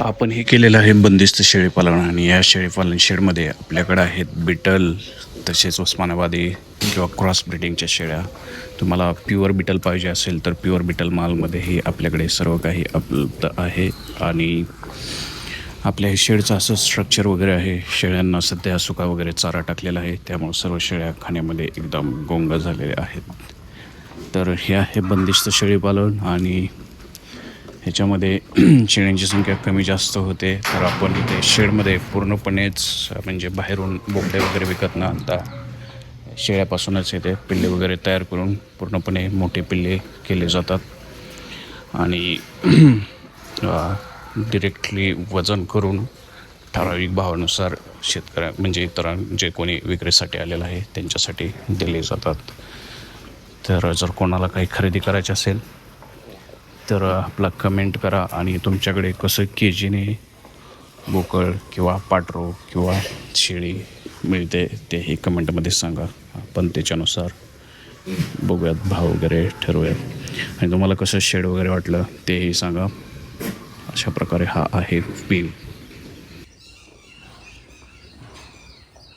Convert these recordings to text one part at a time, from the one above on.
आपण हे केलेलं आहे बंदिस्त शेळीपालन आणि या शेळीपालन शेडमध्ये आपल्याकडे आहेत बिटल तसेच उस्मानाबादी किंवा क्रॉस ब्रिडिंगच्या शेळ्या. तुम्हाला प्युअर बिटल पाहिजे असेल तर प्युअर बिटल मालमध्येही आपल्याकडे सर्व काही उपलब्ध आहे. आणि आपल्या हे शेडचं असं स्ट्रक्चर वगैरे आहे शेळ्यांना सध्या सुका वगैरे चारा टाकलेला आहे त्यामुळे सर्व शेळ्या खाण्यामध्ये एकदम गोंग झालेल्या आहेत. तर हे आहे बंदिस्त शेळीपालन आणि ह्याच्यामध्ये शेळ्यांची संख्या कमी जास्त होते तर आपण इथे शेडमध्ये पूर्णपणेच म्हणजे बाहेरून बोकडे वगैरे विकत न आणता शेळ्यापासूनच येते पिल्ले वगैरे तयार करून पूर्णपणे मोठे पिल्ले केले जातात. आणि डिरेक्टली वजन करून ठराविक भावानुसार शेतकऱ्या म्हणजे इतर जे कोणी विक्रीसाठी आलेलं आहे त्यांच्यासाठी दिले जातात. तर जर कोणाला काही खरेदी करायची असेल तर आपला कमेंट करा आणि तुमच्याकडे कसं के जीने बोकळ किंवा पाटरो किंवा शेळी मिळते तेही कमेंटमध्ये सांगा. आपण त्याच्यानुसार बघूयात भाव वगैरे ठरवूयात. आणि तुम्हाला कसं शेड वगैरे वाटलं तेही सांगा. अशा प्रकारे हा आहे पीव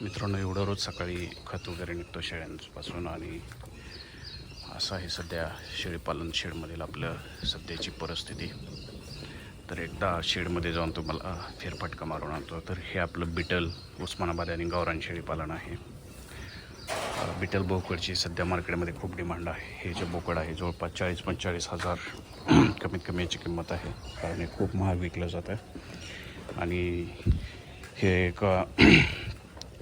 मित्रांनो एवढं रोज सकाळी खत वगैरे निघतो शेळ्यांपासून आणि असं आहे सध्या शेळीपालन शेडमधील आपलं सध्याची परिस्थिती. तर एकदा शेडमध्ये जाऊन तुम्हाला फेरफटका मारून आणतो. तर हे आपलं बिटल उस्मानाबाद आणि गावरान शेळीपालन आहे. बिटल बोकडची सध्या मार्केटमध्ये खूप डिमांड आहे. हे जे बोकड आहे जवळपास चाळीस पंचेचाळीस हजार कमीत कमी याची किंमत आहे. कारण हे खूप महाग विकलं जातं. आणि हे एक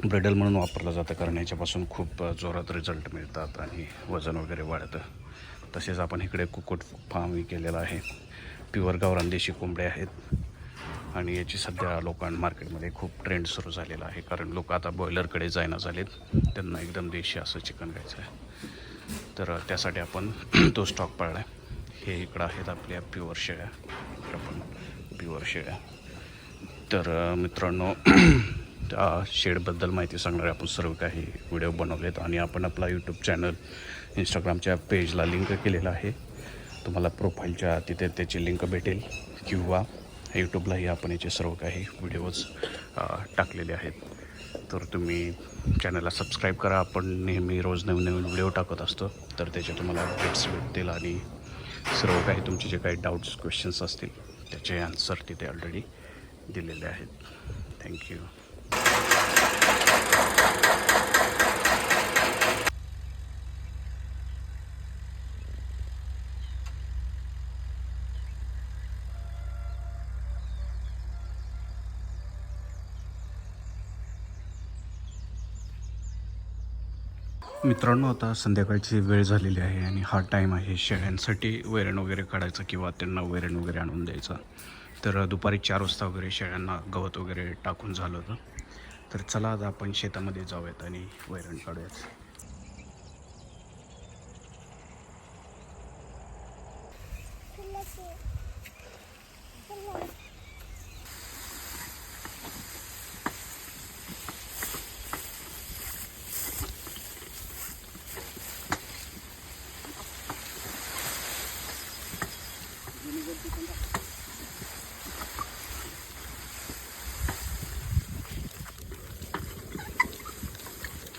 ब्रेडल म्हणून वापरलं जातं कारण याच्यापासून खूप जोरात रिझल्ट मिळतात आणि वजन वगैरे वाढतं. तसेच आपण इकडे कुक्कुट फार्मही केलेला आहे. प्युअर गावरान देशी कोंबडे आहेत. आणि याची सध्या लोकांना मार्केटमध्ये खूप ट्रेंड सुरू झालेला आहे कारण लोक आता बॉयलरकडे जायना झालेत. त्यांना एकदम देशी असं चिकन घ्यायचं आहे. तर त्यासाठी आपण तो स्टॉक पाळला आहे हे इकडं आहेत आपल्या प्युअर शेळ्या. इकडं पण प्युअर शेळ्या. तर मित्रांनो त्या शेडबद्दल माहिती सांगणारे आपण सर्व काही व्हिडिओ बनवलेत आणि आपण आपला यूट्यूब चॅनल इंस्टाग्रामच्या पेजला लिंक केलेला आहे. तुम्हाला प्रोफाईलच्या तिथे त्याची लिंक भेटेल किंवा यूट्यूबलाही आपण याचे सर्व काही व्हिडिओज टाकलेले आहेत. तर तुम्ही चॅनलला सबस्क्राईब करा. आपण नेहमी रोज नवीन नवीन व्हिडिओ टाकत असतो. तर त्याचे तुम्हाला अपडेट्स भेटतील आणि सर्व काही तुमचे जे काही डाऊट्स क्वेश्चन्स असतील त्याचे आन्सर तिथे ऑलरेडी दिलेले आहेत. थँक्यू मित्रांनो आता संध्याकाळची वेळ झालेली आहे आणि हा टाईम आहे शेळ्यांसाठी वैरण वगैरे काढायचं किंवा त्यांना वैरण वगैरे आणून द्यायचा. तर दुपारी चार वाजता वगैरे शेळ्यांना गवत वगैरे टाकून झालं होतं. तर चला आता आपण शेतामध्ये जाऊयात आणि वैरण काढूयात.